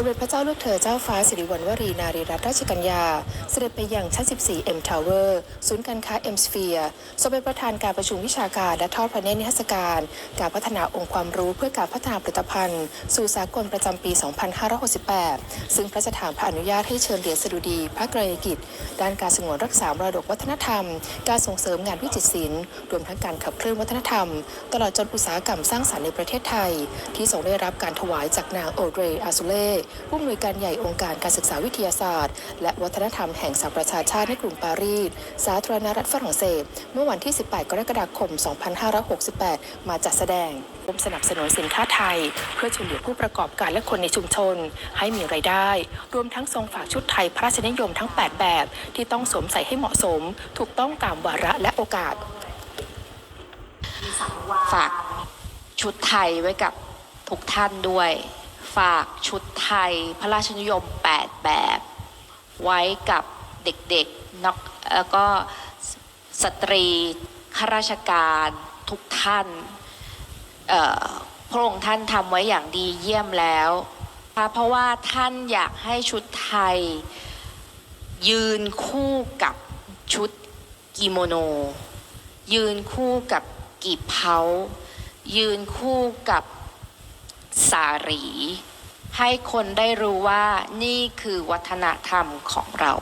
มเด็จพระเจ้าลูกเธอเจ้าฟ้าสิริวัณวรีนารีรัตนราชกัญญา เสด็จไปยังชั้น 14 M Tower ศูนย์การค้า M Sphere ทรงเป็นประธานการประชุมวิชาการและทอดพระเนตรนิทรรศการ การพัฒนาองค์ความรู้เพื่อการพัฒนาผลิตภัณฑ์ สู่สากลประจำปี 2568 ซึ่งพระราชทานพระอนุญาตให้เชิญเหรียญสดุดี พระกรณียกิจ ด้านการสงวนรักษามรดกวัฒนธรรม การส่งเสริมงานวิจิตรศิลป์รวมทั้งการขับเคลื่อนวัฒนธรรม ตลอดจนอุตสาหกรรมสร้างสรรค์ในประเทศไทย ที่ทรงได้รับการถวายจากนางโอเดรอาซูเล่ผู้อำนวยการใหญ่องค์การการศึกษาวิทยาศาสตร์ และวัฒนธรรมแห่งสหประชาชาติในกรุงปารีส สาธารณรัฐฝรั่งเศส เมื่อวันที่ 18 กรกฎาคม 2568 มาจัดแสดงร่วมสนับสนุนสินค้าไทย เพื่อช่วยเหลือผู้ประกอบการและคนในชุมชน ให้มีรายได้ รวมทั้งทรงฝากชุดไทยพระราชนิยมทั้ง 8 แบบ ที่ต้องสวมใส่ให้เหมาะสม ถูกต้องตามวาระและโอกาส ฝากชุดไทยไว้กับทุกท่านด้วย ฝากชุดไทยพระราชนิยม 8 แบบ ไว้กับเด็กๆนักแล้วก็สตรีข้าราชการทุกท่านพระองค์ท่านทำไว้อย่างดีเยี่ยมแล้วเพราะว่าท่านอยากให้ชุดไทย ยืนคู่กับชุดกิโมโน ยืนคู่กับกีบเผายืนคู่กับ สารี ให้คนได้รู้ว่านี่คือวัฒนธรรมของเรา